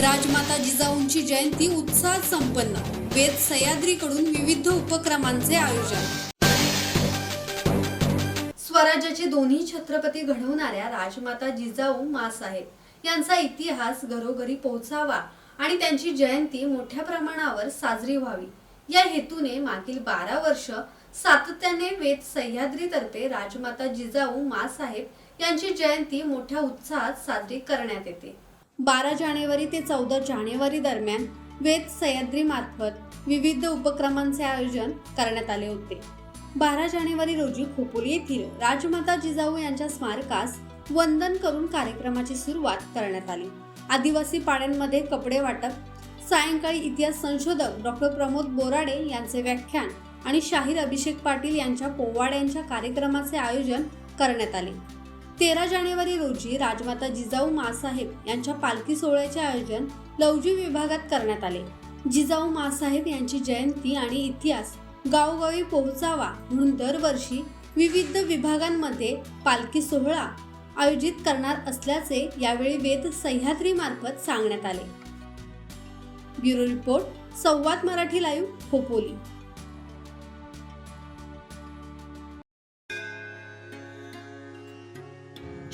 राजमाता जिजाऊंची जयंती उत्साहात संपन्न. वेद सह्याद्रीकडून विविध उपक्रमांचे आयोजन. स्वराज्याचे दोन्ही छत्रपती घडवणाऱ्या राजमाता जिजाऊ मासाहेब यांचा इतिहास घरोघरी पोहोचावा आणि त्यांची जयंती मोठ्या प्रमाणावर साजरी व्हावी. या हेतूने मागील बारा वर्ष सातत्याने वेद सह्याद्रीतर्फे राजमाता जिजाऊ मासाहेब यांची जयंती मोठ्या उत्साहात साजरी करण्यात येते. बारा जानेवारी ते चौदा जानेवारी दरम्यान वेद सह्याद्रीमार्फत विविध उपक्रमांचे आयोजन करण्यात आले होते. बारा जानेवारी रोजी खोपोली येथील राजमाता जिजाऊ यांच्या स्मारकास वंदन करून कार्यक्रमाची सुरुवात करण्यात आली. आदिवासी पाड्यांमध्ये कपडे वाटप सायंकाळी इतिहास संशोधक डॉक्टर प्रमोद बोराडे यांचे व्याख्यान आणि शाहीर अभिषेक पाटील यांच्या पोवाड्यांच्या कार्यक्रमाचे आयोजन करण्यात आले. तेरा जानेवारी रोजी राजमाता जिजाऊ मासाहेब यांच्या पालखी सोहळ्याचे आयोजन लवजी विभागात करण्यात आले. जिजाऊ मासाहेब यांची जयंती आणि इतिहास गावोगावी पोहोचावा म्हणून दरवर्षी विविध विभागांमध्ये पालखी सोहळा आयोजित करणार असल्याचे यावेळी वेद सह्याद्री मार्फत सांगण्यात आले. Bureau report Samvad Marathi live Khopoli.